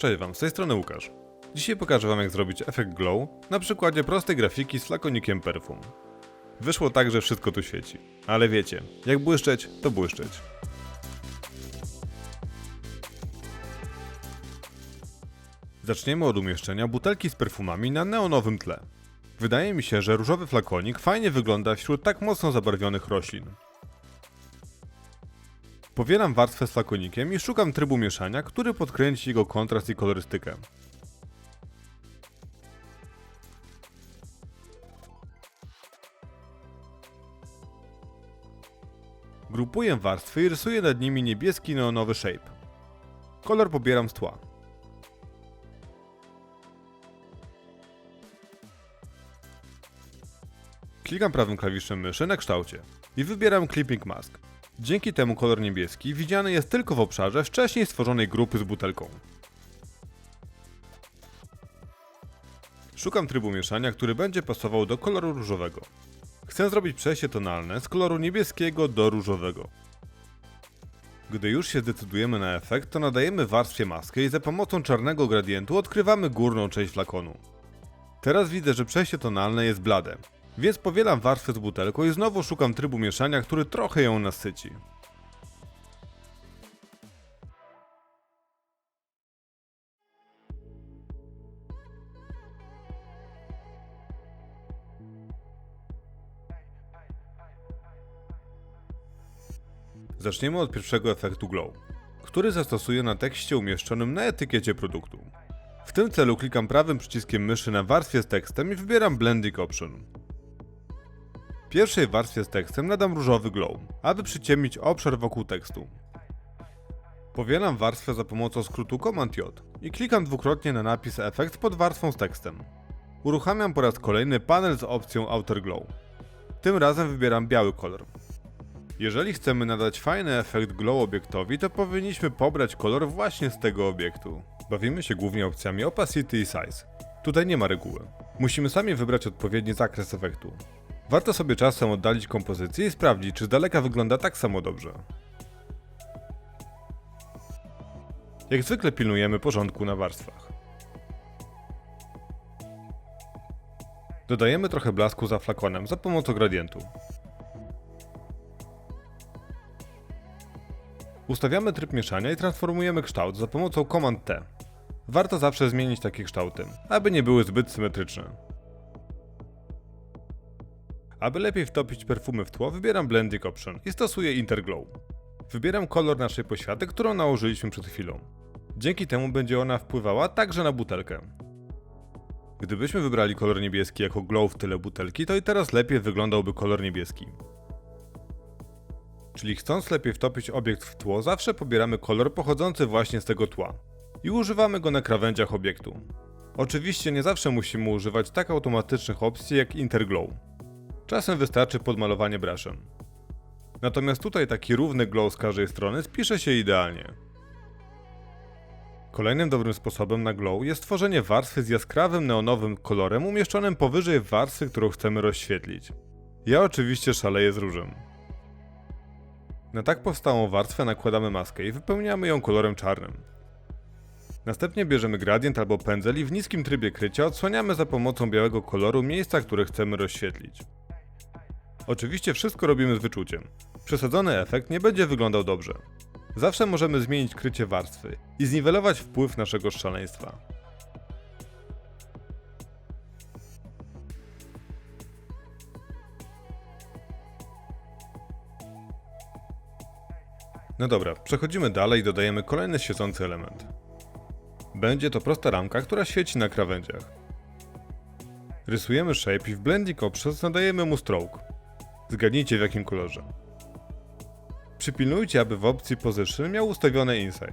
Cześć Wam, z tej strony Łukasz. Dzisiaj pokażę Wam jak zrobić efekt glow na przykładzie prostej grafiki z flakonikiem perfum. Wyszło tak, że wszystko tu świeci. Ale wiecie, jak błyszczeć, to błyszczeć. Zaczniemy od umieszczenia butelki z perfumami na neonowym tle. Wydaje mi się, że różowy flakonik fajnie wygląda wśród tak mocno zabarwionych roślin. Powielam warstwę z flakonikiem i szukam trybu mieszania, który podkręci jego kontrast i kolorystykę. Grupuję warstwy i rysuję nad nimi niebieski neonowy shape. Kolor pobieram z tła. Klikam prawym klawiszem myszy na kształcie i wybieram Clipping Mask. Dzięki temu kolor niebieski widziany jest tylko w obszarze wcześniej stworzonej grupy z butelką. Szukam trybu mieszania, który będzie pasował do koloru różowego. Chcę zrobić przejście tonalne z koloru niebieskiego do różowego. Gdy już się zdecydujemy na efekt, to nadajemy warstwie maskę i za pomocą czarnego gradientu odkrywamy górną część flakonu. Teraz widzę, że przejście tonalne jest blade, więc powielam warstwę z butelką i znowu szukam trybu mieszania, który trochę ją nasyci. Zaczniemy od pierwszego efektu glow, który zastosuję na tekście umieszczonym na etykiecie produktu. W tym celu klikam prawym przyciskiem myszy na warstwie z tekstem i wybieram Blending Option. Pierwszej warstwie z tekstem nadam różowy glow, aby przyciemnić obszar wokół tekstu. Powielam warstwę za pomocą skrótu Command J i klikam dwukrotnie na napis efekt pod warstwą z tekstem. Uruchamiam po raz kolejny panel z opcją Outer Glow. Tym razem wybieram biały kolor. Jeżeli chcemy nadać fajny efekt glow obiektowi, to powinniśmy pobrać kolor właśnie z tego obiektu. Bawimy się głównie opcjami opacity i size. Tutaj nie ma reguły. Musimy sami wybrać odpowiedni zakres efektu. Warto sobie czasem oddalić kompozycję i sprawdzić, czy z daleka wygląda tak samo dobrze. Jak zwykle pilnujemy porządku na warstwach. Dodajemy trochę blasku za flakonem za pomocą gradientu. Ustawiamy tryb mieszania i transformujemy kształt za pomocą Command T. Warto zawsze zmienić takie kształty, aby nie były zbyt symetryczne. Aby lepiej wtopić perfumy w tło, wybieram Blending Option i stosuję Interglow. Wybieram kolor naszej poświaty, którą nałożyliśmy przed chwilą. Dzięki temu będzie ona wpływała także na butelkę. Gdybyśmy wybrali kolor niebieski jako glow w tyle butelki, to i teraz lepiej wyglądałby kolor niebieski. Czyli chcąc lepiej wtopić obiekt w tło, zawsze pobieramy kolor pochodzący właśnie z tego tła i używamy go na krawędziach obiektu. Oczywiście nie zawsze musimy używać tak automatycznych opcji jak Interglow. Czasem wystarczy podmalowanie brushem. Natomiast tutaj taki równy glow z każdej strony spisze się idealnie. Kolejnym dobrym sposobem na glow jest tworzenie warstwy z jaskrawym neonowym kolorem umieszczonym powyżej warstwy, którą chcemy rozświetlić. Ja oczywiście szaleję z różem. Na tak powstałą warstwę nakładamy maskę i wypełniamy ją kolorem czarnym. Następnie bierzemy gradient albo pędzel i w niskim trybie krycia odsłaniamy za pomocą białego koloru miejsca, które chcemy rozświetlić. Oczywiście wszystko robimy z wyczuciem. Przesadzony efekt nie będzie wyglądał dobrze. Zawsze możemy zmienić krycie warstwy i zniwelować wpływ naszego szaleństwa. No dobra, przechodzimy dalej i dodajemy kolejny świecący element. Będzie to prosta ramka, która świeci na krawędziach. Rysujemy shape i w Blending Options nadajemy mu stroke. Zgadnijcie w jakim kolorze. Przypilnujcie, aby w opcji Position miał ustawione Inside.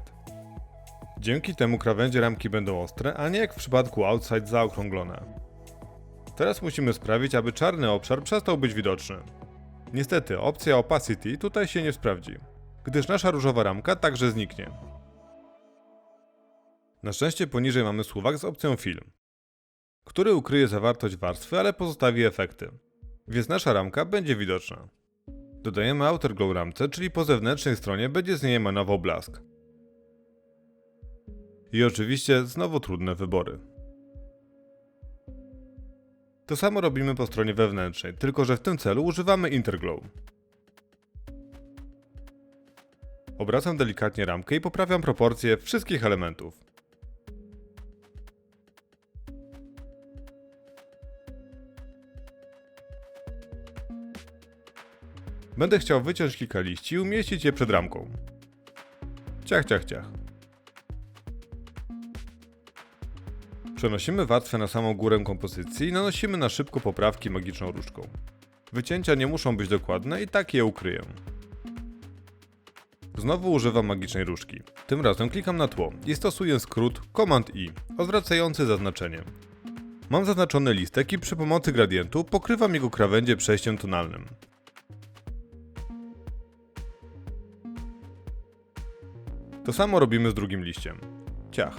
Dzięki temu krawędzie ramki będą ostre, a nie jak w przypadku Outside zaokrąglone. Teraz musimy sprawić, aby czarny obszar przestał być widoczny. Niestety, opcja Opacity tutaj się nie sprawdzi gdyż nasza różowa ramka także zniknie. Na szczęście poniżej mamy suwak z opcją Film, który ukryje zawartość warstwy, ale pozostawi efekty, więc nasza ramka będzie widoczna. Dodajemy Outer Glow ramce, czyli po zewnętrznej stronie będzie z niej emanował blask. I oczywiście znowu trudne wybory. To samo robimy po stronie wewnętrznej, tylko że w tym celu używamy Interglow. Obracam delikatnie ramkę i poprawiam proporcje wszystkich elementów. Będę chciał wyciąć kilka liści i umieścić je przed ramką. Ciach, ciach, ciach. Przenosimy warstwę na samą górę kompozycji i nanosimy na szybko poprawki magiczną różdżką. Wycięcia nie muszą być dokładne i tak je ukryję. Znowu używam magicznej różdżki. Tym razem klikam na tło i stosuję skrót Command I, odwracający zaznaczenie. Mam zaznaczony listek i przy pomocy gradientu pokrywam jego krawędzie przejściem tonalnym. To samo robimy z drugim liściem. Ciach.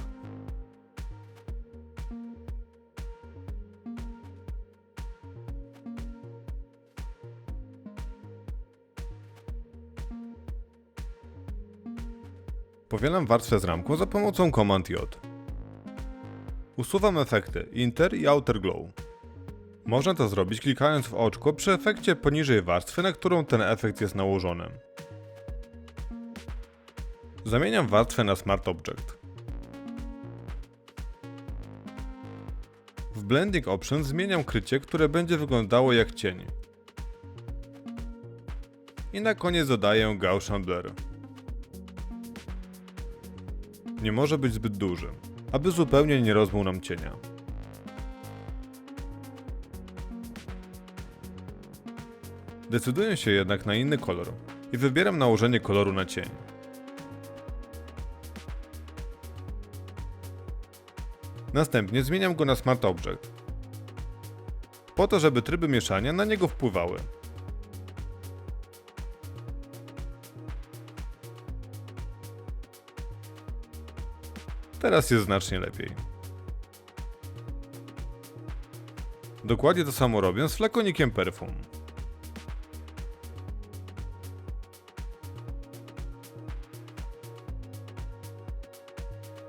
Powielam warstwę z ramką za pomocą Command J. Usuwam efekty Inter i Outer Glow. Można to zrobić klikając w oczko przy efekcie poniżej warstwy, na którą ten efekt jest nałożony. Zamieniam warstwę na Smart Object. W Blending Options zmieniam krycie, które będzie wyglądało jak cień. I na koniec dodaję Gaussian Blur. Nie może być zbyt duży, aby zupełnie nie rozmył nam cienia. Decyduję się jednak na inny kolor i wybieram nałożenie koloru na cień. Następnie zmieniam go na Smart Object, po to, żeby tryby mieszania na niego wpływały. Teraz jest znacznie lepiej. Dokładnie to samo robię z flakonikiem perfum.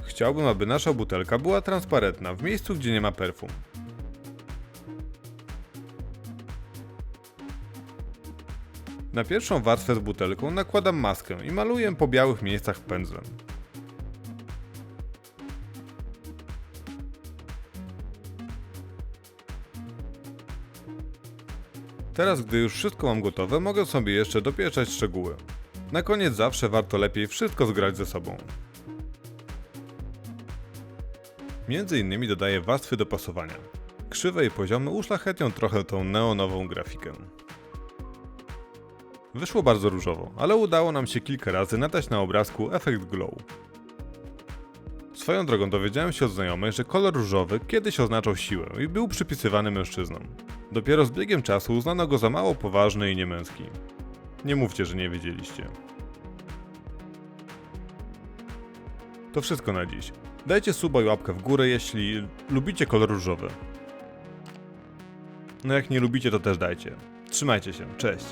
Chciałbym, aby nasza butelka była transparentna w miejscu, gdzie nie ma perfum. Na pierwszą warstwę z butelką nakładam maskę i maluję po białych miejscach pędzlem. Teraz, gdy już wszystko mam gotowe, mogę sobie jeszcze dopieszać szczegóły. Na koniec zawsze warto lepiej wszystko zgrać ze sobą. Między innymi dodaję warstwy do pasowania. Krzywe i poziomy uszlachetnią trochę tą neonową grafikę. Wyszło bardzo różowo, ale udało nam się kilka razy nadać na obrazku efekt glow. Swoją drogą dowiedziałem się od znajomych, że kolor różowy kiedyś oznaczał siłę i był przypisywany mężczyznom. Dopiero z biegiem czasu uznano go za mało poważny i niemęski. Nie mówcie, że nie wiedzieliście. To wszystko na dziś. Dajcie suba i łapkę w górę, jeśli lubicie kolor różowy. No jak nie lubicie, to też dajcie. Trzymajcie się, cześć.